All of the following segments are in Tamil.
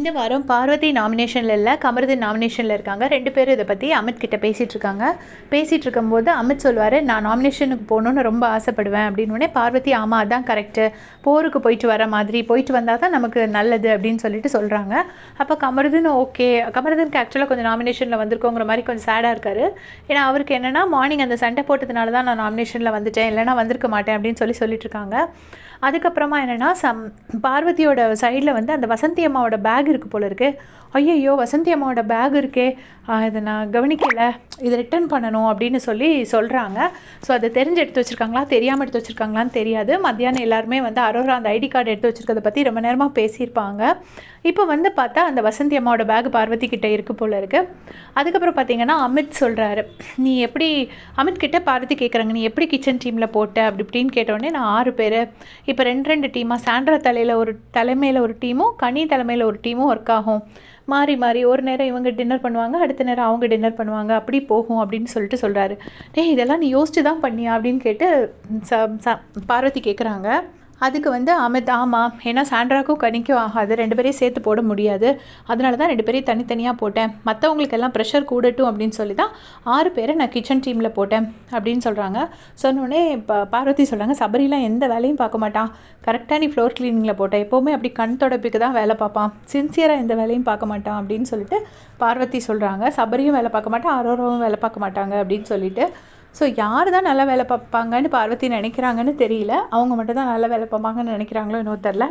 இந்த வாரம் பார்வதி நாமினேஷனில் இல்லை கமருதன் நாமினேஷனில் இருக்காங்க. ரெண்டு பேரும் இதை பற்றி அமித் கிட்ட பேசிகிட்டு இருக்காங்க. பேசிகிட்டு இருக்கும்போது அமித் சொல்வார் நான் நாமினேஷனுக்கு போகணுன்னு ரொம்ப ஆசைப்படுவேன் அப்படின்னு உடனே பார்வதி ஆமாம் அதான் கரெக்டு போருக்கு போயிட்டு வர மாதிரி போயிட்டு வந்தால் தான் நமக்கு நல்லது அப்படின்னு சொல்லிட்டு சொல்கிறாங்க அப்போ கமருதன் ஓகே கமருதனுக்கு ஆக்சுவலாக கொஞ்சம் நாமினேஷனில் வந்திருக்கோங்கிற மாதிரி கொஞ்சம் சேடாக இருக்கார். ஏன்னா அவருக்கு என்னென்னா மார்னிங் அந்த சண்டை போட்டதுனால தான் நான் நாமினேஷனில் வந்துட்டேன். இல்லைனா வந்திருக்க மாட்டேன் அப்படின்னு சொல்லி சொல்லிட்டு இருக்காங்க. அதுக்கப்புறமா என்னென்னா சம் பார்வதியோட சைடில் வந்து அந்த வசந்தி அம்மாவோட பேக் இருக்குது போல இருக்கு. ஐயையோ வசந்தி அம்மாவோட பேக் இருக்கே. இதை நான் கவனிக்கலை. இதை ரிட்டர்ன் பண்ணணும் அப்படின்னு சொல்லி சொல்கிறாங்க ஸோ அதை தெரிஞ்சு எடுத்து வச்சுருக்காங்களா? தெரியாமல் எடுத்து வச்சுருக்காங்களான்னு தெரியாது. மத்தியானம் எல்லாருமே வந்து அரோரா அந்த ஐடி கார்டு எடுத்து வச்சுருக்கதை பற்றி ரொம்ப நேரமாக பேசியிருப்பாங்க. இப்போ வந்து பார்த்தா அந்த வசந்தி அம்மாவோட பேக் பார்வதி கிட்டே இருக்குது போல இருக்குது அதுக்கப்புறம் பார்த்தீங்கன்னா அமித் சொல்கிறாரு நீ எப்படி அமித் கிட்டே பார்வதி கேட்குறாங்க நீ எப்படி கிச்சன் டீமில் போட்ட? அப்படி இப்படின்னு கேட்டோடனே நான் ஆறு பேர். இப்போ ரெண்டு ரெண்டு டீமாக சாண்ட்ரா தலையில் ஒரு தலைமையில் ஒரு டீமும் கனி தலைமையில் ஒரு டீம் டீமும் ஒர்க் ஆகும். மாறி மாறி ஒரு நேரம் இவங்க டின்னர் பண்ணுவாங்க அடுத்த நேரம் அவங்க டின்னர் பண்ணுவாங்க. அப்படி போகும் அப்படின்னு சொல்லிட்டு சொல்கிறாரு டேய் இதெல்லாம் நீ யோசிச்சு தான் பண்ணியா அப்படின்னு கேட்டு ச ச பார்வதி கேட்குறாங்க அதுக்கு வந்து அமித் ஆமாம் ஏன்னா சாண்ட்ராக்கும் கனிக்கும் ஆகாது ரெண்டு பேரையும் சேர்த்து போட முடியாது. அதனால தான் ரெண்டு பேரையும் தனித்தனியாக போட்டேன். மற்றவங்களுக்கெல்லாம் ப்ரெஷர் கூடட்டும் அப்படின்னு சொல்லி தான் ஆறு பேரை நான் கிச்சன் டீமில் போட்டேன் அப்படின்னு சொல்கிறாங்க சொன்னோடனே இப்போ பார்வதி சொல்கிறாங்க சபரிலாம் எந்த வேலையும் பார்க்க மாட்டான். கரெக்டாக நீ ஃப்ளோர் க்ளீனிங்கில் போட்டேன் எப்போவுமே அப்படி கண் தொடப்புக்கு தான் வேலை பார்ப்பான். சின்சியராக எந்த வேலையும் பார்க்க மாட்டான் அப்படின்னு சொல்லிட்டு பார்வதி சொல்கிறாங்க சபரியும் வேலை பார்க்க மாட்டான் அரோராவும் வேலை பார்க்க மாட்டாங்க அப்படின்னு சொல்லிட்டு ஸோ யார் தான் நல்லா வேலை பார்ப்பாங்கன்னு பார்வதி நினைக்கிறாங்கன்னு தெரியல. அவங்க மட்டும் தான் நல்லா வேலை பார்ப்பாங்கன்னு நினைக்கிறாங்களோ இன்னும் தெரில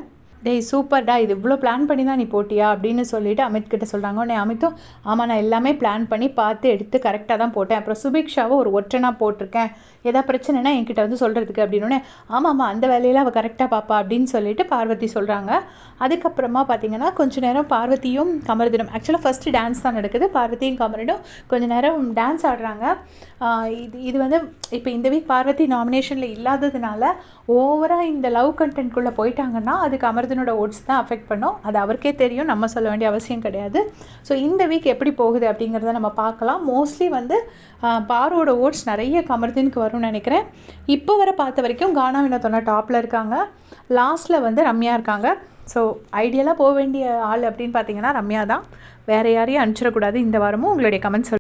டேய் சூப்பர்டா இது இவ்வளோ பிளான் பண்ணி தான் நீ போட்டியா? அப்படின்னு சொல்லிட்டு அமித் கிட்ட சொல்கிறாங்க உடனே அமித்தும் ஆமாம் நான் எல்லாமே பிளான் பண்ணி பார்த்து எடுத்து கரெக்டாக தான் போட்டேன். அப்புறம் சுபிக்ஷாவை ஒரு ஒற்றனாக போட்டிருக்கேன். எதா பிரச்சனைனா என்கிட்ட வந்து சொல்கிறதுக்கு அப்படின்னு ஆமாம் அந்த வேலையில் அவள் கரெக்டாக பாப்பா அப்படின்னு சொல்லிட்டு பார்வதி சொல்கிறாங்க அதுக்கப்புறமா பார்த்தீங்கன்னா கொஞ்ச நேரம் பார்வதியும் கமருதினம் ஆக்சுவலாக ஃபஸ்ட்டு டான்ஸ் தான் நடக்குது. பார்வதியும் கமரனும் கொஞ்ச நேரம் டான்ஸ் ஆடுறாங்க. இது இது வந்து இப்போ இந்த வீக் பார்வதி நாமினேஷனில் இல்லாததுனால ஓவராக இந்த லவ் கண்டென்ட்குள்ளே போயிட்டாங்கன்னா அதுக்கு அமர்தனோட ஓட்ஸ் தான் அஃபெக்ட் பண்ணும். அது அவருக்கே தெரியும். நம்ம சொல்ல வேண்டிய அவசியம் கிடையாது. ஸோ இந்த வீக் எப்படி போகுது அப்படிங்கிறத நம்ம பார்க்கலாம். மோஸ்ட்லி வந்து பாரோட ஓட்ஸ் நிறைய கமர்தனுக்கு வரும்னு நினைக்கிறேன். இப்போ வரை பார்த்த வரைக்கும் கானா வினோத்தோனா டாப்பில் இருக்காங்க. லாஸ்ட்டில் வந்து ரம்யா இருக்காங்க. ஸோ ஐடியலாக போக வேண்டிய ஆள் அப்படின்னு பார்த்தீங்கன்னா ரம்யா தான். வேறு யாரையும் அனுப்பிச்சிடக்கூடாது. இந்த வாரமும் உங்களுடைய கமெண்ட்ஸ்